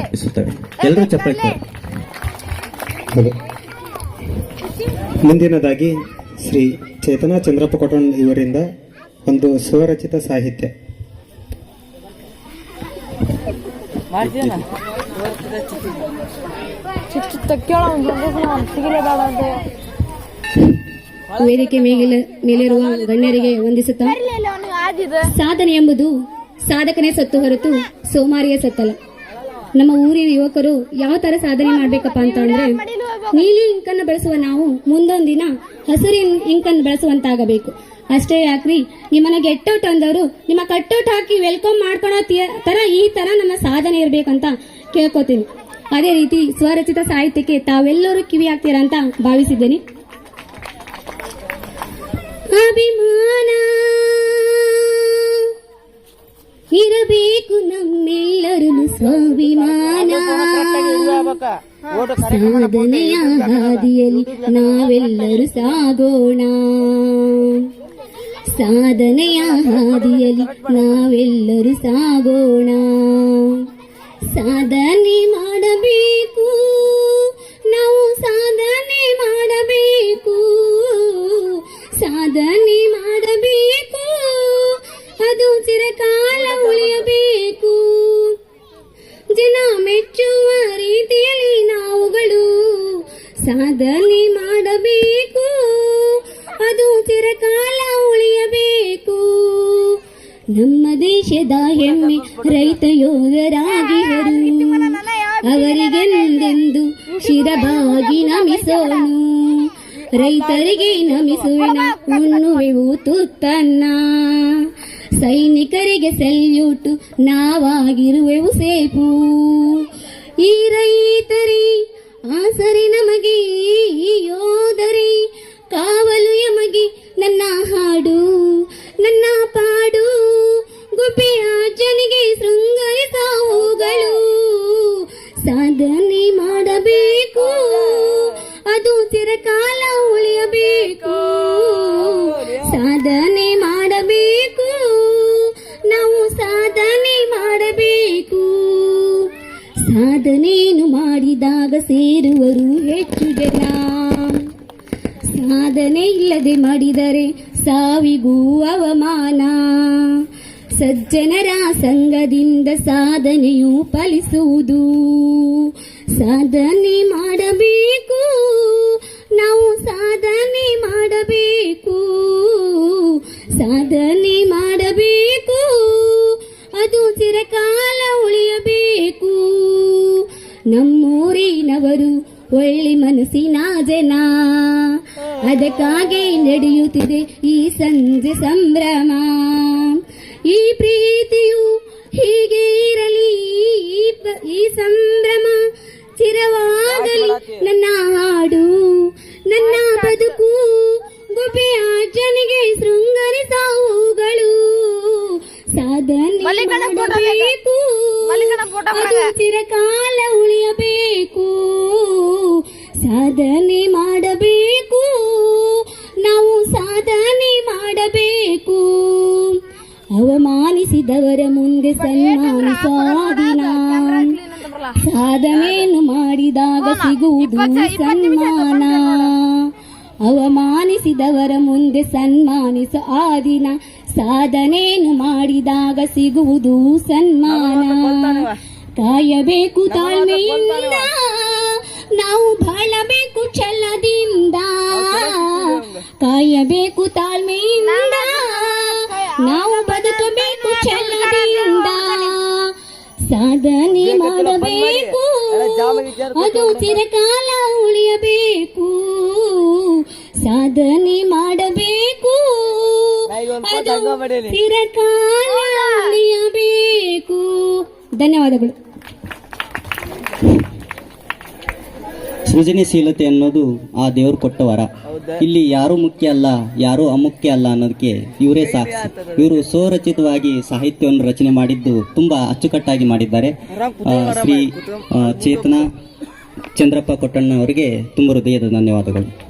ಅರ್ಪಿಸುತ್ತೇವೆ ಎಲ್ಲರೂ. ಹೌದು. ಮುಂದಿನದಾಗಿ ಶ್ರೀ ಚೇತನಾ ಚಂದ್ರಪ್ಪ ಕೊಟ್ಟಣ್ ಇವರಿಂದ ಒಂದು ಸ್ವರಚಿತ ಸಾಹಿತ್ಯ. ವೇದಿಕೆ ಮೇಲಿನ ಮೇಲಿರುವ ಗಣ್ಯರಿಗೆ ವಂದಿಸುತ್ತಾ ಸಾಧನೆ ಎಂಬುದು ಸಾಧಕನೇ ಸತ್ತು ಹೊರತು ಸೋಮಾರಿಯ ಸತ್ತಲ್ಲ. ನಮ್ಮ ಊರಿನ ಯುವಕರು ಯಾವ ತರ ಸಾಧನೆ ಮಾಡ್ಬೇಕಪ್ಪ ಅಂತ ಅಂದ್ರೆ, ನೀಲಿ ಇಂಕನ್ನು ಬಳಸುವ ನಾವು ಮುಂದೊಂದಿನ ಹಸಿರು ಇಂಕನ್ನು ಬಳಸುವಂತಾಗಬೇಕು. ಅಷ್ಟೇ ಯಾಕ್ರಿ ನಿಮ್ಮನ್ನ ಔಟ್ ಅಂದವರು ನಿಮ್ಮ ಕಟ್ಔಟ್ ಹಾಕಿ ವೆಲ್ಕಮ್ ಮಾಡ್ಕೊಳೋ ತರ ಈ ತರ ನಮ್ಮ ಸಾಧನೆ ಇರಬೇಕಂತ ಕೇಳ್ಕೊತೀನಿ. ಅದೇ ರೀತಿ ಸ್ವರಚಿತ ಸಾಹಿತ್ಯಕ್ಕೆ ತಾವೆಲ್ಲರೂ ಕಿವಿ ಹಾಕ್ತೀರಾ ಅಂತ ಭಾವಿಸಿದ್ದೇನೆ. ಅಭಿಮಾನ ಸ್ವಾಭಿಮಾನ. ಸಾಧನೆಯ ಹಾದಿಯಲ್ಲಿ ನಾವೆಲ್ಲರೂ ಸಾಗೋಣ ಸಾಧನೆಯ ಹಾದಿಯಲ್ಲಿ ನಾವೆಲ್ಲರೂ ಸಾಗೋಣ ಸಾಧನೆ ಮಾಡಬೇಕು. ಸಾಧನೆ ಮಾಡಬೇಕು. ಅದು ಚಿರಕಾಲ ಉಳಿಯಬೇಕು. ನಮ್ಮ ದೇಶದ ಹೆಮ್ಮೆ ರೈತ ಯೋಗರಾಗಿವರು ಅವರಿಗೆಂದೆಂದು ಶಿರಬಾಗಿ ನಮಿಸೋಣ ರೈತರಿಗೆ ನಮಿಸೋಣ ಉಣ್ಣುವೆವು ತುತ್ತನ್ನ. ಸೈನಿಕರಿಗೆ ಸೆಲ್ಯೂಟು ನಾವಾಗಿರುವೆವು ಸೇಪು. ಈ ರೈತರಿ ಆಸರಿ ನಮಗೆ ಯೋಧರೆ, ಕಾವಲು ಯಮಗೆ ನನ್ನ ಹಾಡು, ನನ್ನ ಪಾಡು. ಗುಬ್ಬಿಯ ಜನಿಗೆ ಶೃಂಗರಿಸಾವುಗಳು ಸಾಧನೆ ಮಾಡಬೇಕು. ಅದು ಚಿರಕಾಲ ಸಾಧನೆ ಇಲ್ಲದೆ ಮಾಡಿದರೆ ಸಾವಿಗೂ ಅವಮಾನ. ಸಜ್ಜನರ ಸಂಘದಿಂದ ಸಾಧನೆಯು ಫಲಿಸುವುದು. ಸಾಧನೆ ಮಾಡಬೇಕು, ನಾವು ಸಾಧನೆ ಮಾಡಬೇಕು. ಸಾಧನೆ ಮಾಡಬೇಕು, ಅದು ಚಿರಕಾಲ ಉಳಿಯಬೇಕು. ನಮ್ಮೂರಿನವರು ಒಳ್ಳೆ ಮನಸ್ಸಿನ ಜನ. ಅದಕ್ಕಾಗಿ ನಡೆಯುತ್ತಿದೆ ಈ ಸಂಜೆ ಸಂಭ್ರಮ. ಈ ಪ್ರೀತಿಯು ಹೀಗೆ ಇರಲಿ ಈ ಸಂಭ್ರಮ ಚಿರವಾಗಲಿ. ನನ್ನ ಹಾಡು ನನ್ನ ಬದುಕು ಗುಬ್ಬೆಯ ಜನಿಗೆ ಶೃಂಗರಿಸಾವುಗಳು. ಸಾಧನೆ ಮಾಡಬೇಕು. ಅದು ಚಿರಕಾಲ ಉಳಿಯಬೇಕು ಸಾಧನೆ ಮಾಡಬೇಕು. ನಾವು ಸಾಧನೆ ಮಾಡಬೇಕು. ಅವಮಾನಿಸಿದವರ ಮುಂದೆ ಸನ್ಮಾನಿಸಾದಿನ ಸಾಧನೆಯನ್ನು ಮಾಡಿದಾಗ ಸಿಗುವುದು ಸನ್ಮಾನ. ಅವಮಾನಿಸಿದವರ ಮುಂದೆ ಸನ್ಮಾನಿಸ ಆ ದಿನ. ಸಾಧನೆಯನ್ನು ಮಾಡಿದಾಗ ಸಿಗುವುದು ಸನ್ಮಾನ. ಕಾಯಬೇಕು ತಾಳ್ಮೆಯಿಂದ. ನಾವು ಬಾಳಬೇಕು ಛಲದಿಂದ ಕಾಯಬೇಕು ತಾಳ್ಮೆಯಿಂದ. ನಾವು ಬದುಕಬೇಕು ಛಲದಿಂದ ಸಾಧನೆ ಮಾಡಬೇಕು. ಅದು ಚಿರಕಾಲ ಉಳಿಯಬೇಕು. ಸಾಧನೆ ಮಾಡಬೇಕು. ಅದು ಚಿರಕಾಲ ಉಳಿಯಬೇಕು. ಧನ್ಯವಾದಗಳು. ಸೃಜನಶೀಲತೆ ಅನ್ನೋದು ಆ ದೇವರು ಕೊಟ್ಟ ವರ. ಇಲ್ಲಿ ಯಾರು ಮುಖ್ಯ ಅಲ್ಲ ಯಾರು ಅಮುಖ್ಯ ಅಲ್ಲ ಅನ್ನೋದಕ್ಕೆ ಇವರೇ ಸಾಕ್ಷಿ. ಇವರು ಸ್ವರಚಿತವಾಗಿ ಸಾಹಿತ್ಯವನ್ನು ರಚನೆ ಮಾಡಿದ್ದು ತುಂಬಾ ಅಚ್ಚುಕಟ್ಟಾಗಿ ಮಾಡಿದ್ದಾರೆ. ಶ್ರೀ ಚೇತನ ಚಂದ್ರಪ್ಪ ಕೊಟ್ಟಣ್ಣ ಅವರಿಗೆ ತುಂಬ ಹೃದಯದ ಧನ್ಯವಾದಗಳು.